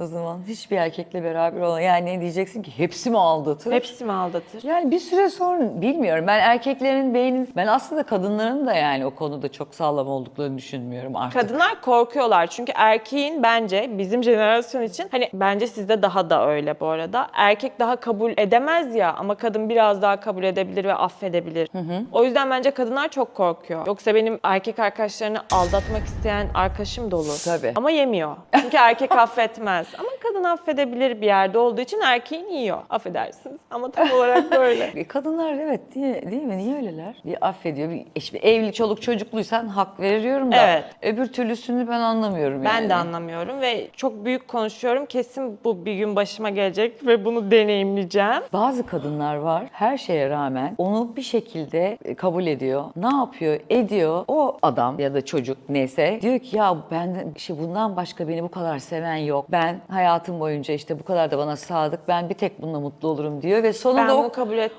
O zaman hiçbir erkekle beraber olan yani ne diyeceksin ki hepsi mi aldatır? Hepsi mi aldatır? Yani bir süre sonra bilmiyorum. Ben erkeklerin beynin, ben aslında kadınların da yani o konuda çok sağlam olduklarını düşünmüyorum artık. Kadınlar korkuyorlar çünkü erkeğin bence bizim jenerasyon için hani bence sizde daha da öyle bu arada. Erkek daha kabul edemez ya ama kadın biraz daha kabul edebilir ve affedebilir. O yüzden bence kadınlar çok korkuyor. Yoksa benim erkek arkadaşlarını aldatmak isteyen arkadaşım dolu. Tabii. Ama yemiyor. Çünkü erkek affetmez. Ama kadın affedebilir bir yerde olduğu için erkeğin yiyor. Affedersiniz. Ama tam olarak böyle. Kadınlar evet değil, değil mi? Niye öyleler? Bir affediyor. Bir, işte evli çoluk çocukluysan hak veriyorum da. Evet. Öbür türlüsünü ben anlamıyorum yani. Ben de anlamıyorum ve çok büyük konuşuyorum. Kesin bu bir gün başıma gelecek ve bunu deneyimleyeceğim. Bazı kadınlar var her şeye rağmen onu bir şekilde e, kabul ediyor. Ne yapıyor? Ediyor. O adam ya da çocuk neyse diyor ki ya ben işte bundan başka beni bu kadar seven yok. Ben hayatım boyunca işte bu kadar da bana sadık. Ben bir tek bununla mutlu olurum diyor ve Ben sonunda o bunu kabul et.